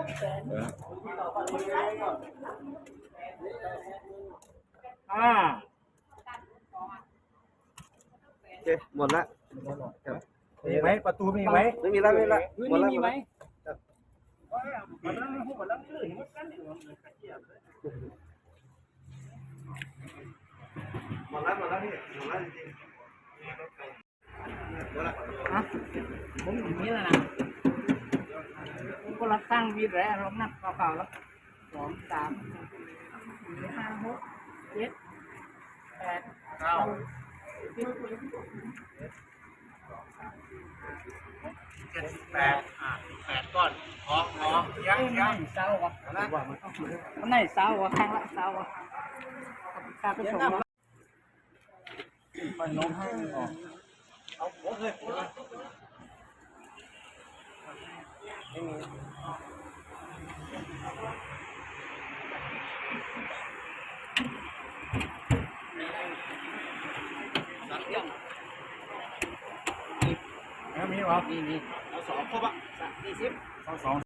เอออ่าโอเคหมดละมีไหมประตูมีไหมไม่มีละไม่มีละพื้นหมดนี่ละมีหมดไหมละมันนั่งหัวนั่งลื่นมันกันอยู่หมดละหมดละพี่หมดละจริงผมอย่างนี้แล้วนะ ผมก็รับตั้งวีแร่ลงนักเก่าๆแล้วสองสามสี่ห้าหกเจ็ดแปดเก้าสิบเจ็ดแปดอ่าแปดก้อนพอพอยังยังเศร้าวะมันไหนเศร้าวะข้างละเศร้าวะข้าไปส่งแล้วไปน้องให้ออกแล้ วมีวะนี่นี่เอาสองครบอะสี่สิบเอาสอง